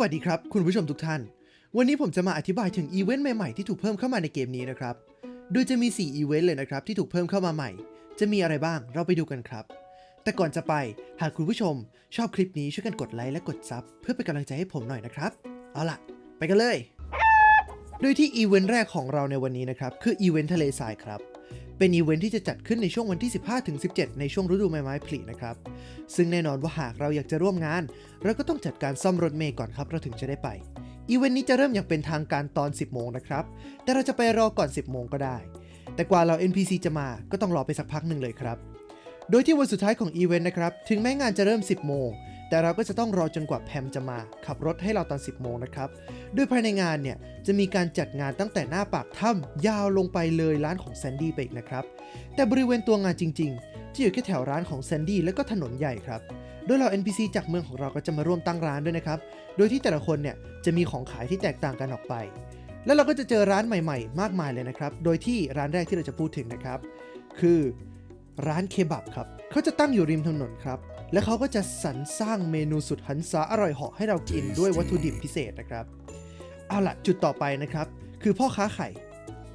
วัสดีครับ คุณผู้ชมทุกท่าน วันนี้ผมจะมาอธิบายถึงอีเวนต์ใหม่ๆที่ถูกเพิ่มเข้ามาในเกมนี้นะครับ โดยจะมี 4 อีเวนต์เลยนะครับที่ถูกเพิ่มเข้ามาใหม่ จะมีอะไรบ้างเราไปดูกันครับ แต่ก่อนจะไปหากคุณผู้ชมชอบคลิปนี้ช่วยกันกดไลค์และกดซับเพื่อเป็นกำลังใจให้ผมหน่อยนะครับ เอาล่ะ ไปกันเลย โดยที่อีเวนต์แรกของเราในวันนี้นะครับคืออีเวนต์ทะเลทรายครับ เป็นอีเวนต์ที่จะจัดขึ้นในช่วงวันที่ 15-17 ในช่วงฤดูใบไม้ผลินะครับ ซึ่งแน่นอนว่าหากเราอยากจะร่วมงาน เราก็ต้องจัดการซ่อมรถเมย์ก่อนครับ เราถึงจะได้ไป อีเวนต์นี้จะเริ่มอย่างเป็นทางการตอน 10 โมงนะครับ แต่เราจะไปรอก่อน 10 โมงก็ได้ แต่กว่าเรา NPC จะมาก็ต้องรอไปสักพักหนึ่งเลยครับ โดยที่วันสุดท้ายของอีเวนต์นะครับ ถึงแม้งานจะเริ่ม 10 โมง แต่เราก็จะต้องรอจนกว่าแพมจะมาขับรถให้เราตอน 10 โมงนะครับ โดยภายในงานเนี่ย จะมีการจัดงานตั้งแต่หน้าปากถ้ำยาวลงไปเลยร้านของแซนดี้ไปอีกนะครับ แต่บริเวณตัวงานจริงๆ จะอยู่แค่แถวร้านของแซนดี้และก็ถนนใหญ่ครับ โดยเรา NPC จากเมืองของเราก็จะมาร่วมตั้งร้านด้วยนะครับ โดยที่แต่ละคนเนี่ยจะมีของขายที่แตกต่างกันออกไป แล้วเราก็จะเจอร้านใหม่ ๆ มากมายเลยนะครับ โดยที่ร้านแรกที่เราจะพูดถึงนะครับ คือร้านเคบับครับ เขาจะตั้งอยู่ริมถนนครับ และเขาก็จะสรรสร้างเมนูสุดหันษาอร่อยเหาะให้เรากินด้วยวัตถุดิบพิเศษนะครับ เอาละจุดต่อไปนะครับ คือพ่อค้าไข่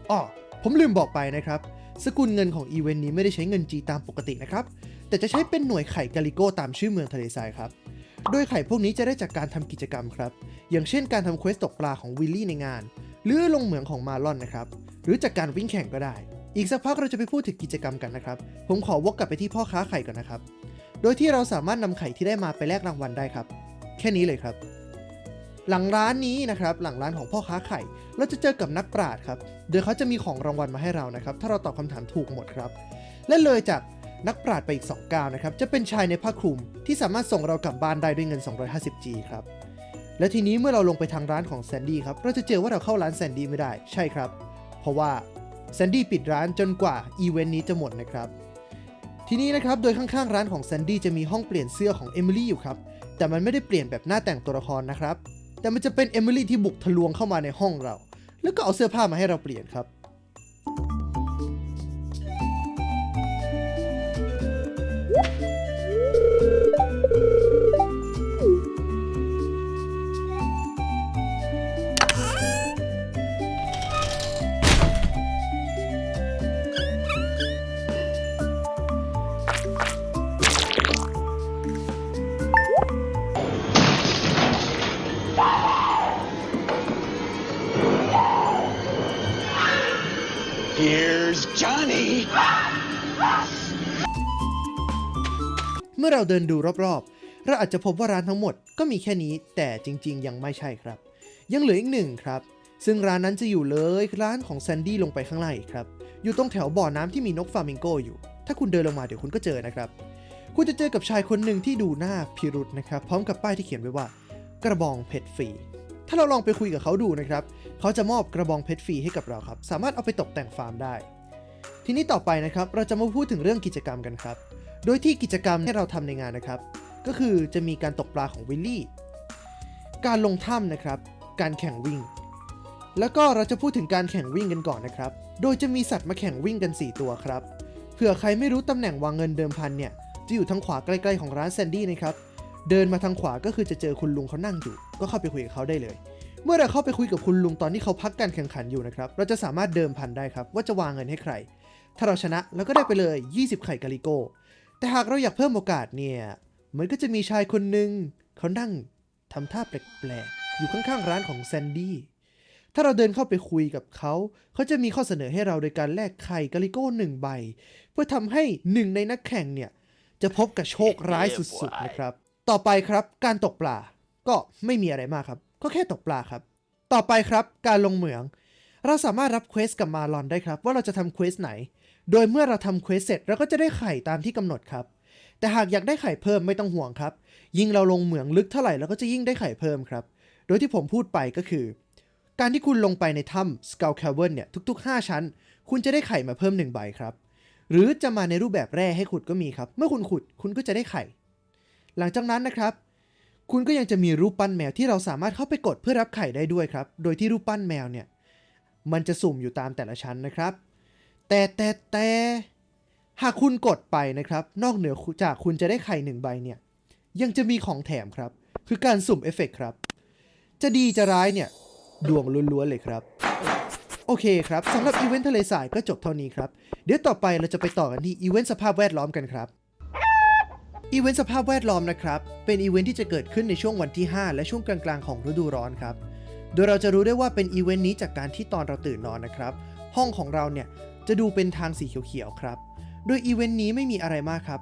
อ้อผมลืมบอกไปนะครับ สกุลเงินของอีเวนต์นี้ไม่ได้ใช้เงินจีตามปกตินะครับ แต่จะใช้เป็นหน่วยไข่กาลิโก้ตามชื่อเมืองทะเลทรายครับ โดยไข่พวกนี้จะได้จากการทำกิจกรรมครับ อย่างเช่นการทำเควสตกปลาของวิลลี่ในงาน หรือลงเหมืองของมาลอนนะครับ หรือจากการวิ่งแข่งก็ได้ อีกสักพักเราจะไปพูดถึงกิจกรรมกันนะครับ ผมขอวกกลับไปที่พ่อค้าไข่ก่อนนะครับ โดยที่เราสามารถนำไข่ที่ได้มาไปแลกรางวัลได้ครับ แค่นี้เลยครับ หลังร้านนี้นะครับ หลังร้านของพ่อค้าไข่ เราจะเจอกับนักปราชญ์ครับโดยเขาจะมีของรางวัลมาให้เรานะครับ ถ้าเราตอบคำถามถูกหมดครับ และเลยจากนักปราชญ์ไปอีก2ก้าวนะครับ จะเป็นชายในผ้าคลุมที่สามารถส่งเรากลับบ้านได้ด้วยเงิน 250G ครับ และทีนี้เมื่อเราลงไปทางร้านของแซนดี้ครับ เราจะเจอว่าเราเข้าร้านแซนดี้ไม่ได้ ใช่ครับ เพราะว่าแซนดี้ปิดร้านจนกว่าอีเวนต์นี้จะหมดนะครับ ทีนี้นะครับโดยข้างๆร้านของแซนดี้จะมีห้องเปลี่ยนเสื้อของเอมิลี่อยู่ครับ แต่มันไม่ได้เปลี่ยนแบบหน้าแต่งตัวละครนะครับ แต่มันจะเป็นเอมิลี่ที่บุกทะลวงเข้ามาในห้องเรา แล้วก็เอาเสื้อผ้ามาให้เราเปลี่ยนครับ Johnny. เมื่อเราเดินดูรอบๆ เราอาจจะพบว่าร้านทั้งหมดก็มีแค่นี้แต่จริงๆ ยังไม่ใช่ครับ ยังเหลืออีกหนึ่งครับ ซึ่งร้านนั้นจะอยู่เลยร้านของแซนดี้ลงไปข้างล่างอีกครับ อยู่ตรงแถวบ่อน้ำที่มีนกฟามิงโกอยู่ ถ้าคุณเดินลงมาเดี๋ยวคุณก็เจอนะครับ คุณจะเจอกับชายคนหนึ่งที่ดูหน้าพิรุษนะครับ พร้อมกับป้ายที่เขียนไว้ว่า กระบองเพชรฟรี ถ้าเราลองไปคุยกับเขาดูนะครับ เขาจะมอบกระบองเพชรฟรีให้กับเราครับ สามารถเอาไปตกแต่งฟาร์มได้ ทีนี้ต่อไปนะครับเราจะมาพูดถึงเรื่องกิจกรรมกันครับ โดยที่กิจกรรมที่เราทำในงานนะครับ ก็คือจะมีการตกปลาของวิลลี่ การลงถ้ำนะครับ การแข่งวิ่ง แล้วก็เราจะพูดถึงการแข่งวิ่งกันก่อนนะครับ โดยจะมีสัตว์มาแข่งวิ่งกัน 4 ตัวครับ เผื่อใครไม่รู้ตำแหน่งวางเงินเดิมพันเนี่ยจะอยู่ทางขวาใกล้ๆของร้านแซนดี้นะครับ เดินมาทางขวาก็คือจะเจอคุณลุงเขานั่งอยู่ ก็เข้าไปคุยกับเขาได้เลย เมื่อเราเข้าไปคุยกับคุณลุงตอนที่เขาพักการแข่งขันอยู่นะครับ เราจะสามารถเดิมพันได้ครับ ว่าจะวางเงินให้ใคร ถ้าเราชนะเราก็ได้ไปเลย 20 ไข่กาลิโก้แต่หากเราอยากเพิ่มโอกาสเนี่ยมันก็จะมีชายคนหนึ่งเขานั่งทำท่าแปลกๆ อยู่ข้างๆ ร้านของแซนดี้ ถ้าเราเดินเข้าไปคุยกับเขา เขาจะมีข้อเสนอให้เราโดยการแลกไข่กาลิโก้หนึ่งใบ เพื่อทำให้หนึ่งในนักแข่งเนี่ย จะพบกับโชคร้ายสุดๆนะครับ ต่อไปครับการตกปลา ก็ไม่มีอะไรมากครับ ก็แค่ตกปลาครับ ต่อไปครับการลงเหมือง เราสามารถรับเควสกับมาลอนได้ครับ ว่าเราจะทำเควสไหน โดยเมื่อเราทำเควสเสร็จเราก็จะได้ไข่ตามที่กำหนดครับ แต่หากอยากได้ไข่เพิ่มไม่ต้องห่วงครับ ยิ่งเราลงเหมืองลึกเท่าไหร่เราก็จะยิ่งได้ไข่เพิ่มครับ โดยที่ผมพูดไปก็คือ การที่คุณลงไปในถ้ำ Skull Cavern เนี่ยทุก ๆ 5 ชั้น คุณจะได้ไข่มาเพิ่ม1ใบครับ หรือจะมาในรูปแบบแร่ให้ขุดก็มีครับ เมื่อคุณขุดคุณก็จะได้ไข่ หลังจากนั้นนะครับคุณก็ยังจะมีรูปปั้นแมวที่เราสามารถเข้าไปกดเพื่อรับไข่ได้ด้วยครับ โดยที่รูปปั้นแมวเนี่ย มันจะสุ่มอยู่ตามแต่ละชั้นนะครับ แต่แต่แต่หากคุณกดไปนะครับ นอกเหนือจากคุณจะได้ไข่หนึ่งใบเนี่ย ยังจะมีของแถมครับ คือการสุ่มเอฟเฟกต์ครับ จะดีจะร้ายเนี่ย ดวงล้วนๆเลยครับ โอเคครับสำหรับอีเวนต์ทะเลทรายก็จบเท่านี้ครับ เดี๋ยวต่อไปเราจะไปต่อกันที่อีเวนต์สภาพแวดล้อมกันครับอีเวนต์สภาพแวดล้อมนะครับ เป็นอีเวนต์ที่จะเกิดขึ้นในช่วงวันที่ 5 และช่วงกลางๆของฤดูร้อนครับ โดยเราจะรู้ได้ว่าเป็นอีเวนต์นี้จากการที่ตอนเราตื่นนอนนะครับ ห้องของเราเนี่ย จะดูเป็นทางสีเขียวๆครับ โดยอีเวนต์นี้ไม่มีอะไรมากครับ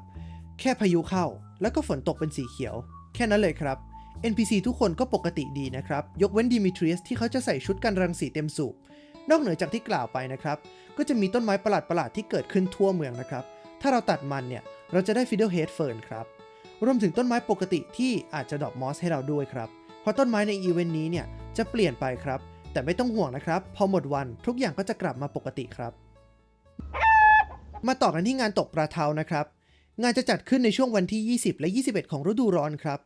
แค่พายุเข้า แล้วก็ฝนตกเป็นสีเขียว แค่นั้นเลยครับ NPC ทุกคนก็ปกติดีนะครับ ยกเว้นดิมิทรีสที่เขาจะใส่ชุดกันรังสีเต็มสูบ นอกเหนือจากที่กล่าวไปนะครับ ก็จะมีต้นไม้ประหลาดๆที่เกิดขึ้นทั่วเมืองนะครับ ถ้าเราตัดมันเนี่ย เราจะได้ฟิเดลเฮดเฟิร์นครับ รวมถึงต้นไม้ปกติที่อาจจะดรอกมอสให้เราด้วยครับ เพราะต้นไม้ในอีเวนต์นี้เนี่ยจะเปลี่ยนไปครับ แต่ไม่ต้องห่วงนะครับ พอหมดวันทุกอย่างก็จะกลับมาปกติครับ มาต่อกันที่งานตกปลาเทานะครับ งานจะจัดขึ้นในช่วงวันที่ 20 และ 21 ของฤดูร้อนครับ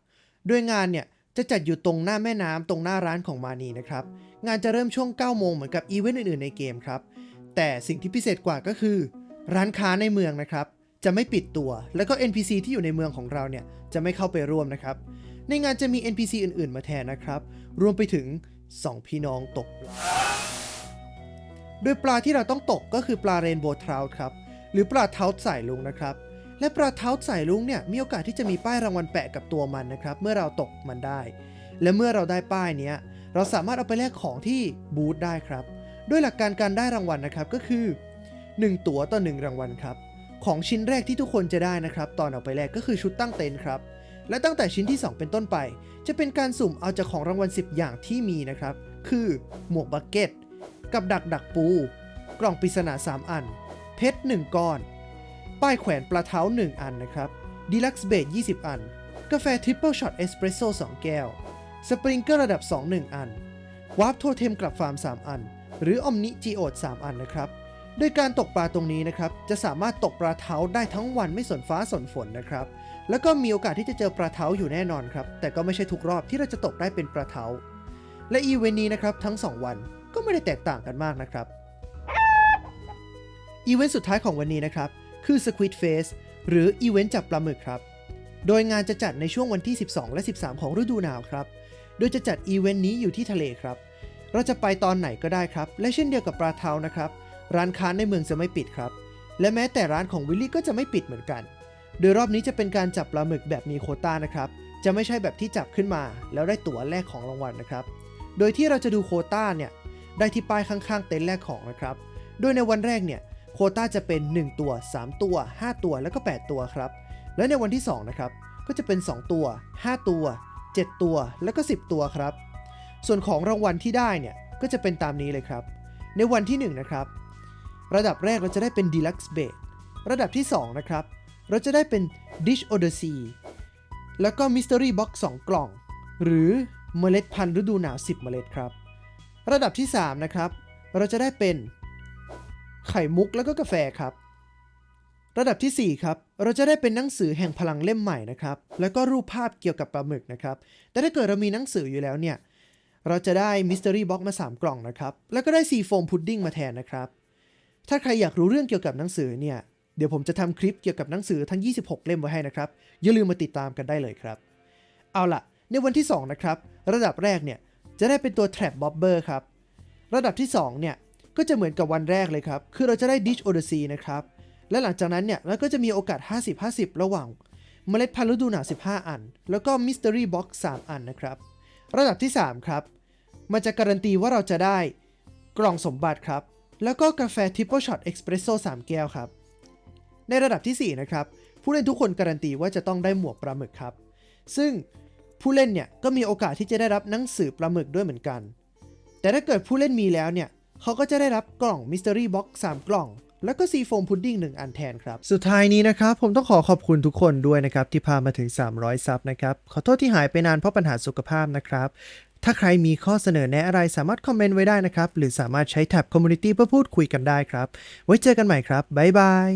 โดยงานเนี่ยจะจัดอยู่ตรงหน้าแม่น้ำตรงหน้าร้านของมานีนะครับ งานจะเริ่มช่วง 9 โมงเหมือนกับอีเวนต์อื่นๆในเกมครับ แต่สิ่งที่พิเศษกว่าก็คือ ร้านค้าในเมืองนะครับ จะไม่ปิดตัว แล้วก็ NPC ที่อยู่ในเมืองของเราเนี่ยจะไม่เข้าไปร่วมนะครับ ในงานจะมี NPC อื่นๆ มาแทนนะครับ รวมไปถึง 2 พี่น้องตกปลา โดยปลาที่เราต้องตกก็คือปลาเรนโบว์ทรา t ครับ หรือปลาเท้าสายลุงนะครับ และปลาเท้าสายลุงเนี่ยมีโอกาสที่จะมีป้ายรางวัลแปะกับตัวมันนะครับ เมื่อเราตกมันได้ และเมื่อเราได้ป้ายเนี้ยเราสามารถเอาไปแลกของที่บูธได้ครับโดยหลักการการได้รางวัลนะครับก็คือ 1 ตั๋วต่อ 1 รางวัลครับ ของชิ้นแรกที่ทุกคนจะได้นะครับ ตอนเอาไปแลกก็คือชุดตั้งเต็นท์ครับ และตั้งแต่ชิ้นที่ 2 เป็นต้นไป จะเป็นการสุ่มเอาจากของรางวัล 10 อย่างที่มีนะครับ คือหมวกบักเก็ต กับดักดักปู กล่องปริศนา 3 อัน เพชร 1 ก้อน ป้ายแขวนปลาเท้า 1 อันนะครับดีลักซ์เบด20 อัน กาแฟทริปเปิลช็อตเอสเปรสโซ่2แก้ว สปริงเกอร์ระดับ 2 1 อัน วาร์ปโทเทมกลับฟาร์ม 3 อัน หรืออมนิจีโอด3อันนะครับ โดยการตกปลาตรงนี้นะครับ จะสามารถตกปลาเท้าได้ทั้งวันไม่สนฟ้าสนฝนนะครับ แล้วก็มีโอกาสที่จะเจอปลาเท้าอยู่แน่นอนครับ แต่ก็ไม่ใช่ทุกรอบที่เราจะตกได้เป็นปลาเท้า และอีเวนต์นี้นะครับทั้ง 2 วัน ก็ไม่ได้แตกต่างกันมากนะครับ อีเวนต์สุดท้ายของวันนี้นะครับ คือ Squid Face หรืออีเวนต์จับปลาหมึกครับ โดยงานจะจัดในช่วงวันที่ 12 และ 13 ของฤดูหนาวครับ โดยจะจัดอีเวนต์นี้อยู่ที่ทะเลครับ เราจะไปตอนไหนก็ได้ครับ และเช่นเดียวกับปลาเทานะครับ ร้านค้าในเมืองจะไม่ปิดครับ และแม้แต่ร้านของวิลลี่ก็จะไม่ปิดเหมือนกัน โดยรอบนี้จะเป็นการจับปลาหมึกแบบมีโคต้านะครับ จะไม่ใช่แบบที่จับขึ้นมา แล้วได้ตั๋วแลกของรางวัลนะครับ โดยที่เราจะดูโคต้าเนี่ย ได้ที่ป้ายข้างๆ เต็นท์แลกของนะครับ โดยในวันแรกเนี่ยโคต้าจะเป็น 1 ตัว 3 ตัว 5 ตัวแล้วก็ 8 ตัวครับ และในวันที่2นะครับก็จะเป็น 2 ตัว 5 ตัว 7 ตัวแล้วก็ 10 ตัวครับ ส่วนของรางวัลที่ได้เนี่ยก็จะเป็นตามนี้เลยครับ ในวันที่1นะครับระดับแรกเราจะได้เป็น Deluxe Bed ระดับที่2นะครับเราจะได้เป็น Dish Odyssey แล้วก็ Mystery Box 2 กล่อง หรือเมล็ดพันธุ์ฤดูหนาว 10 เมล็ดครับ ระดับที่ 3 นะครับ เราจะได้เป็นไข่มุกแล้วก็กาแฟครับ ระดับทีสี่ 4 ครับ เราจะได้เป็นหนังสือแห่งพลังเล่มใหม่นะครับ แล้วก็รูปภาพเกี่ยวกับปลาหมึกนะครับ แต่ถ้าเกิดเรามีหนังสืออยู่แล้วเนี่ย เราจะได้ Mystery Box มา 3 กล่องนะครับ แล้วก็ได้ซีโฟมพุดดิ้งมาแทนนะครับ ถ้าใครอยากรู้เรื่องเกี่ยวกับหนังสือเนี่ย เดี๋ยวผมจะทำคลิปเกี่ยวกับหนังสือทั้ง 26 เล่มไว้ให้นะครับ อย่าลืมมาติดตามกันได้เลยครับ เอาล่ะ ในวันที่ 2 นะครับ ระดับแรกเนี่ย จะได้เป็นตัว Trap Bobber ครับ ระดับที่ 2 เนี่ย ก็จะเหมือนกับวันแรกเลยครับ คือเราจะได้ Dish Odyssey นะครับ และหลังจากนั้นเนี่ยเราก็จะมีโอกาส 50-50 ระหว่าง เมล็ดพันธุ์ฤดูหนาว15 อัน แล้วก็ Mystery Box 3 อันนะครับ ระดับที่ 3 ครับ มันจะการันตีว่าเราจะได้กล่องสมบัติครับ แล้วก็กาแฟ Triple Shot Espresso 3 แก้วครับ ในระดับทีสี่4 นะครับ ผู้เล่นทุกคนการันตีว่าจะต้องได้หมวกปลาหมึกครับ ซึ่ง ผู้เล่นเนี่ยก็มีโอกาสที่จะได้รับหนังสือปลาหมึกด้วยเหมือนกัน แต่ถ้าเกิดผู้เล่นมีแล้วเนี่ยเขาก็จะได้รับกล่อง Mystery Box 3 กล่อง แล้วก็ซีโฟมพุดดิ้ง1อันแทนครับ สุดท้ายนี้นะครับ ผมต้องขอขอบคุณทุกคนด้วยนะครับ ที่พามาถึง 300 ซับนะครับ ขอโทษที่หายไปนานเพราะปัญหาสุขภาพนะครับถ้าใครมีข้อเสนอแนะอะไรสามารถคอมเมนต์ไว้ได้นะครับ หรือสามารถใช้แท็บ Community เพื่อพูดคุยกันได้ครับ ไว้เจอกันใหม่ครับ บ๊ายบาย